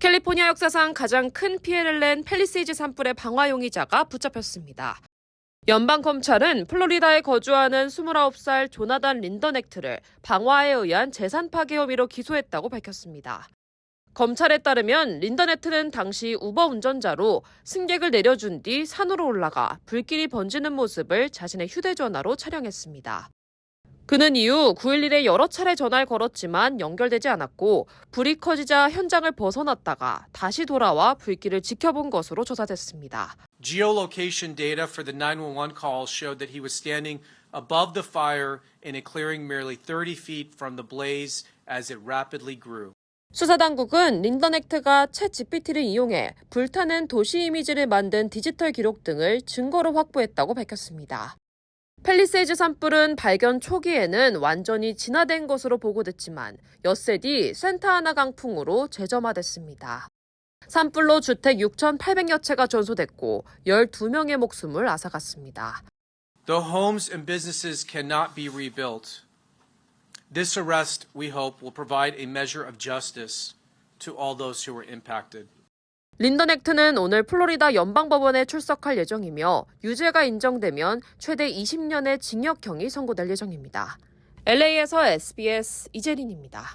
캘리포니아 역사상 가장 큰 피해를 낸 팰리세이즈 산불의 방화 용의자가 붙잡혔습니다. 연방 검찰은 플로리다에 거주하는 29살 조나단 린던 액트를 방화에 의한 재산 파괴 혐의로 기소했다고 밝혔습니다. 검찰에 따르면 린던 액트는 당시 우버 운전자로 승객을 내려준 뒤 산으로 올라가 불길이 번지는 모습을 자신의 휴대전화로 촬영했습니다. 그는 이후 911에 여러 차례 전화를 걸었지만 연결되지 않았고 불이 커지자 현장을 벗어났다가 다시 돌아와 불길을 지켜본 것으로 조사됐습니다. Geolocation data for the 911 call showed that he was standing above the fire in a clearing merely 30 feet from the blaze as it rapidly grew. 수사당국은 린던 액트가 챗 GPT를 이용해 불타는 도시 이미지를 만든 디지털 기록 등을 증거로 확보했다고 밝혔습니다. 팰리세이즈 산불은 발견 초기에는 완전히 진화된 것으로 보고됐지만 엿새 뒤 센타하나 강풍으로 재점화됐습니다. 산불로 주택 6,800여 채가 전소됐고 12명의 목숨을 앗아갔습니다. Though homes and businesses cannot be rebuilt, this arrest, we hope, will provide a measure of justice to all those who were impacted. 린던 액트는 오늘 플로리다 연방법원에 출석할 예정이며 유죄가 인정되면 최대 20년의 징역형이 선고될 예정입니다. LA에서 SBS 이재린입니다.